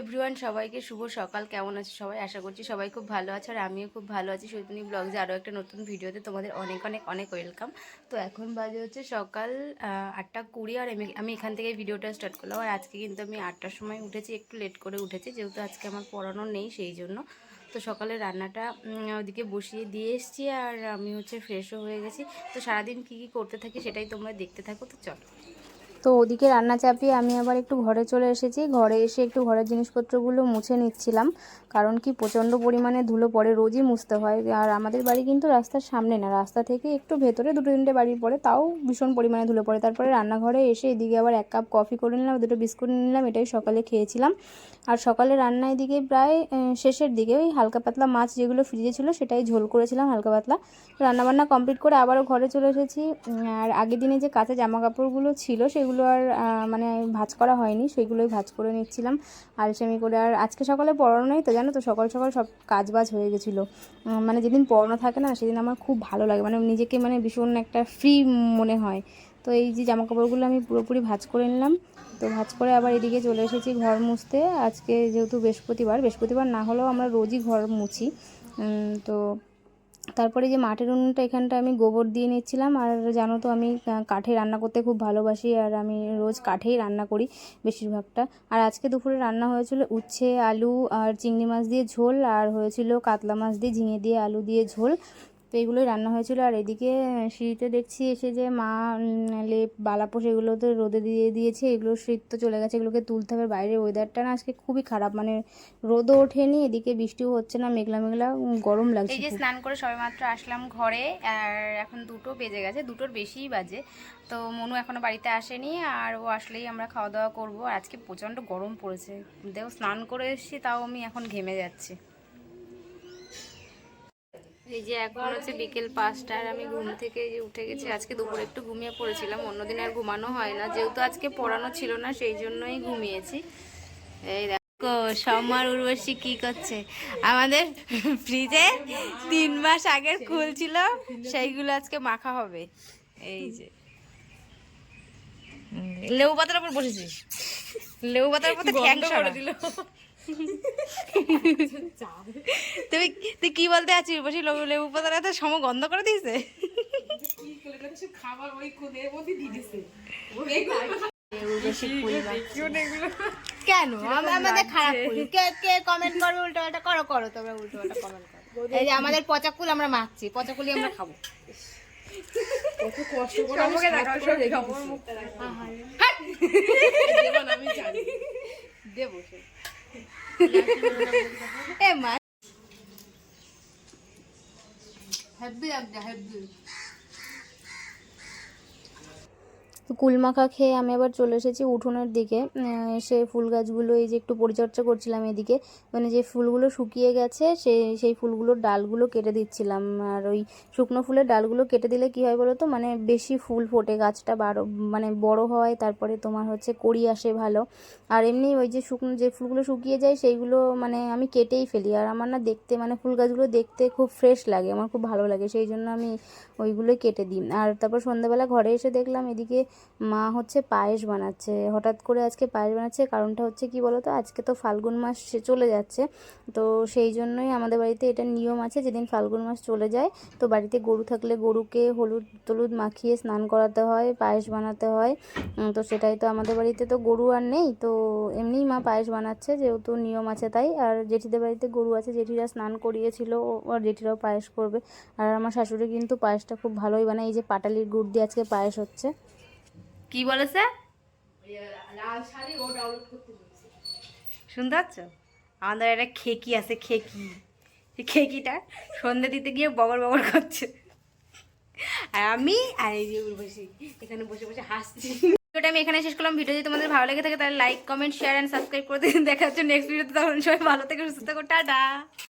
Everyone সবাইকে শুভ সকাল। কেমন আছে সবাই? আশা করছি সবাই খুব ভালো আছে আর আমিও খুব ভালো আছি। সৈতনী ব্লগসে আরও একটা নতুন ভিডিওতে তোমাদের অনেক অনেক অনেক ওয়েলকাম তো এখন বাজে হচ্ছে সকাল আটটা কুড়ি আর আমি আমি এখান থেকে ভিডিওটা স্টার্ট করলাম। আর আজকে কিন্তু আমি আটটার সময় উঠেছি, একটু লেট করে উঠেছি, যেহেতু আজকে আমার পড়ানো নেই সেই জন্য। তো সকালে রান্নাটা ওদিকে বসিয়ে দিয়ে এসেছি আর আমি হচ্ছে ফ্রেশও হয়ে গেছি। তো সারাদিন কী কী করতে থাকি সেটাই তোমরা দেখতে থাকো, তো চলো। তো ওদিকে রান্না চাপিয়ে আমি আবার একটু ঘরে চলে এসেছি। ঘরে এসে একটু ঘরের জিনিসপত্রগুলো মুছে নিচ্ছিলাম। কারণ কি প্রচণ্ড পরিমাণে ধুলো পড়ে, রোজই মুছতে হয়। আর আমাদের বাড়ি কিন্তু রাস্তার সামনে না, রাস্তা থেকে একটু ভেতরে দুটো তিনটে বাড়ি পড়ে, তাও ভীষণ পরিমাণে ধুলো পড়ে। তারপরে রান্নাঘরে এসে এদিকে আবার এক কাপ কফি করে নিলাম, দুটো বিস্কুট নিলাম, এটাই সকালে খেয়েছিলাম। আর সকালে রান্না এদিকে প্রায় শেষের দিকে ওই হালকা পাতলা মাছ যেগুলো ফ্রিজে ছিল সেটাই ঝোল করেছিলাম হালকা পাতলা। রান্নাবান্না কমপ্লিট করে আবারও ঘরে চলে এসেছি। আর আগের দিনে যে কাঁচা জামা কাপড়গুলো ছিল সেগুলো আর মানে ভাঁজ করা হয়নি, সেইগুলোই ভাজ করে নিচ্ছিলাম। আর আলসেমি করে আর আজকে সকালে পড়ানো নেই তো, জানো তো, সকাল সকাল সব কাজ বাজ হয়ে গেছিল। মানে যেদিন পড়ানো থাকে না, সেদিন আমার খুব ভালো লাগে মানে নিজেকে মানে ভীষণ একটা ফ্রি মনে হয়। তো এই যে জামা কাপড়গুলো আমি পুরোপুরি ভাঁজ করে নিলাম, তো ভাজ করে আবার এদিকে চলে এসেছি ঘর মুছতে। আজকে যেহেতু বৃহস্পতিবার বৃহস্পতিবার না হলেও আমরা রোজই ঘর মুছি। তো তারপরে যে মাটির উনুনটা এখানটা আমি গোবর দিয়ে নিচ্ছিলাম। আর জানো তো আমি কাঠে রান্না করতে খুব ভালোবাসি আর আমি রোজ কাঠেই রান্না করি বেশিরভাগটা। আর আজকে দুপুরে রান্না হয়েছিল উচ্ছে, আলু আর চিংড়ি মাছ দিয়ে ঝোল, আর হয়েছিল কাতলা মাছ দিয়ে ঝিঙে দিয়ে আলু দিয়ে ঝোল। তো এগুলোই রান্না হয়েছিল। আর এদিকে সিঁড়িতে দেখছি এসে যে মা লেপ বালাপোষ এগুলো তো রোদে দিয়ে দিয়েছে। এগুলো শীত তো চলে গেছে এগুলোকে তুলতে হবে। বাইরের ওয়েদারটা না আজকে খুবই খারাপ মানে রোদও ওঠেনি এদিকে বৃষ্টিও হচ্ছে না মেঘলা মেঘলা গরম লাগছে এই যে স্নান করে সবেমাত্র আসলাম ঘরে আর এখন দুটো বেজে গেছে দুটোর বেশিই বাজে। তো মনু এখনও বাড়িতে আসেনি আর ও আসলেই আমরা খাওয়া দাওয়া করব। আর আজকে প্রচণ্ড গরম পড়েছে। দেখো স্নান করে এসেছি তাও আমি এখন ঘেমে যাচ্ছি। এই যে এখন হচ্ছে বিকেল পাঁচটা আর আমি ঘুম থেকে যে উঠে গেছি। আজকে দুপুরে একটু ঘুমিয়ে পড়েছিলাম অন্যদিন আর ঘুমানো হয় না যেহেতু আজকে পড়ানো ছিল না সেই জন্যই ঘুমিয়েছি। এই দেখো সম্মার উর্বশী কি করছে? আমাদের ফ্রিজে তিন মাস আগের কুল ছিল সেইগুলো আজকে মাখা হবে। এই যে। লেবু পাতার উপর বসেছিস? লেবু পাতার উপর ঠ্যাং সরা তুমি তুই কি বলতে আছিস বসি লেবু লেবু পাতার এত সম গন্ধ করে দিয়েছে? কেন? আম- আমাদের খারাপ কে কে কমেন্ট করবে উল্টো পাল্টা করো করো তোমরা উল্টো পাল্টা কমেন্ট করো। এই যে আমাদের পচা কুল আমরা মাখছি পচা কুলি আমরা খাব। দেবো সে। এ মা হেব্বি লাগছে হেব্বি তো কুলমাখা খেয়ে আমি আবার চলে এসেছি উঠোনের দিকে। এসে ফুল গাছগুলো এই যে একটু পরিচর্যা করছিলাম এদিকে। মানে যে ফুলগুলো শুকিয়ে গেছে, সেই সেই ফুলগুলোর ডালগুলো কেটে দিচ্ছিলাম। আর ওই শুকনো ফুলের ডালগুলো কেটে দিলে কি হয় বলো তো মানে বেশি ফুল ফোটে, গাছটা বারো মানে বড় হয়, তারপরে তোমার হচ্ছে কড়ি আসে ভালো। আর এমনি ওই যে শুকনো, যে ফুলগুলো শুকিয়ে যায়, সেইগুলো মানে আমি কেটেই ফেলি। আর আমার না দেখতে মানে ফুল গাছগুলো দেখতে খুব ফ্রেশ লাগে, আমার খুব ভালো লাগে, সেই জন্য আমি ওইগুলোই কেটে দিই। আর তারপর সন্ধ্যাবেলা ঘরে এসে দেখলাম এদিকে মা হচ্ছে পায়েস বানাচ্ছে। হঠাৎ করে আজকে পায়েস বানাচ্ছে, কারণটা হচ্ছে কি বলো তো আজকে তো ফাল্গুন মাস সে- চলে যাচ্ছে। তো সেই জন্যই আমাদের বাড়িতে এটা নিয়ম আছে, যেদিন ফাল্গুন মাস চলে যায়, তো বাড়িতে গরু থাকলে গরুকে হলুদ টলুদ মাখিয়ে স্নান করাতে হয়, পায়েস বানাতে হয়। তো সেটাই তো আমাদের বাড়িতে তো গরু আর নেই, তো এমনিই মা পায়েস বানাচ্ছে, যেহেতু নিয়ম আছে তাই। আর জেঠিদের বাড়িতে গরু আছে, জেঠিরা স্নান করিয়েছিল আর জেঠিরাও পায়েস করবে। আর আমার শাশুড়ি কিন্তু পায়েসটা খুব ভালোই বানায়, এই যে পাটালির গুড় দিয়ে আজকে পায়েস হচ্ছে। কি বলেছে? শুনতে পাচ্ছ? আমাদের একটা খেকি আছে খেকি। খেকিটা সন্ধে দিতে গিয়ে বগর বগর করছে। আর আমি আর এই যে উর্বশী এখানে বসে বসে হাসছি। ভিডিওটা আমি এখানে শেষ করলাম। ভিডিও যদি তোমাদের ভালো লেগে থাকে তাহলে like comment share and subscribe করে দিন। দেখা হচ্ছে নেক্সট ভিডিওতে তখন সবাই ভালো থেকে সুস্থ থাকো টাটা।